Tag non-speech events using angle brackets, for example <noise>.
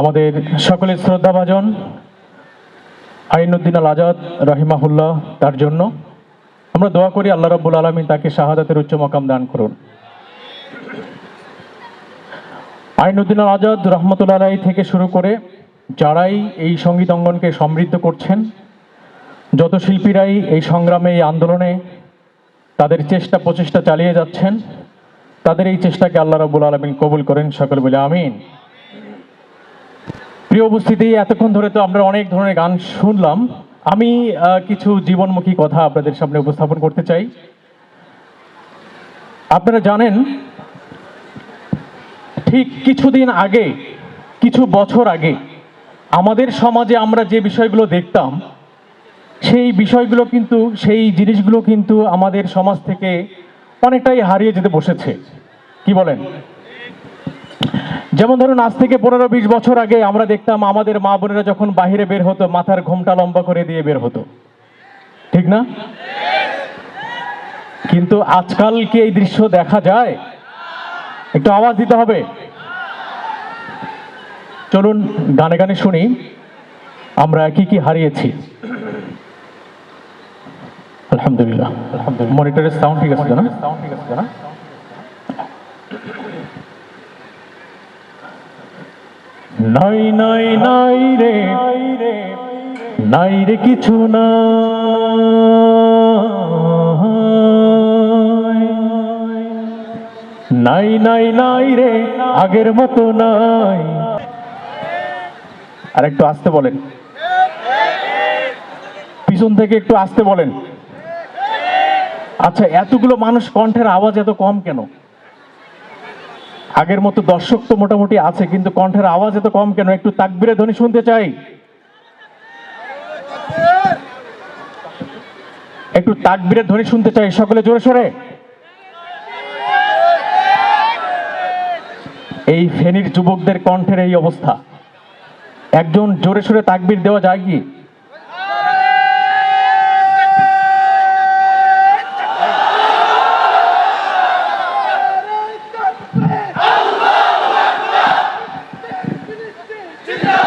আমাদের সকলের শ্রদ্ধাভাজন আইনুদ্দিন আল আজাদ রাহিমাহুল্লাহ তার জন্য। আমরা দোয়া করি আল্লাহ রব্বুল আলমিন তাকে শাহাদাতের উচ্চ মকাম দান করুন। আইনুদ্দিন আল আজাদ রহমতুল্লাহ থেকে শুরু করে যারাই এই সংগীত অঙ্গনকে সমৃদ্ধ করছেন, যত শিল্পীরাই এই সংগ্রামে, এই আন্দোলনে তাদের চেষ্টা প্রচেষ্টা চালিয়ে যাচ্ছেন, তাদের এই চেষ্টাকে আল্লাহ রবুল আলমিন কবুল করেন সকল বলে আমিন। প্রিয় উপস্থিতি, এতক্ষণ ধরে তো আমরা অনেক ধরনের গান শুনলাম। আমি কিছু জীবনমুখী কথা আপনাদের সামনে উপস্থাপন করতে চাই। আপনারা জানেন, ঠিক কিছুদিন আগে, কিছু বছর আগে, আমাদের সমাজে আমরা যে বিষয়গুলো দেখতাম, সেই বিষয়গুলো কিন্তু, সেই জিনিসগুলো কিন্তু আমাদের সমাজ থেকে অনেকটাই হারিয়ে যেতে বসেছে। কি বলেন? যেমন ধরুন আজ থেকে পনেরো বিশ বছর আগে আমরা দেখতাম আমাদের মা বোনেরা যখন বাইরে বের হতো মাথার ঘোমটা লম্বা করে দিয়ে বের হতো। ঠিক না? কিন্তু আজকাল কি এই দৃশ্য দেখা যায়? একটু আওয়াজ দিতে হবে। চলুন গানে গানে শুনি। আমরা কি কি হারিয়েছি? আলহামদুলিল্লাহ। আলহামদুলিল্লাহ। মনিটরের সাউন্ড ঠিক আছে না? সাউন্ড ঠিক আছে না? নাই নাই নাই রে। নাই রে কিছু না। নাই নাই নাই রে, আগের মতো নাই। আর একটু আসতে বলেন। পিছন থেকে একটু আসতে বলেন। আচ্ছা এতগুলো মানুষ কণ্ঠের আওয়াজ এত কম কেন? আগের মতো দর্শক তো মোটামুটি আছে, কিন্তু কণ্ঠের আওয়াজ এত কম কেন? একটু তাকবিরে ধ্বনি শুনতে চাই। একটু তাকবিরের ধ্বনি শুনতে চাই, সকলে জোরে সোরে। এই ফেনীর যুবকদের কণ্ঠের এই অবস্থা। একজন জোরে সোরে তাকবির দেওয়া যায় কি? Yeah. <laughs>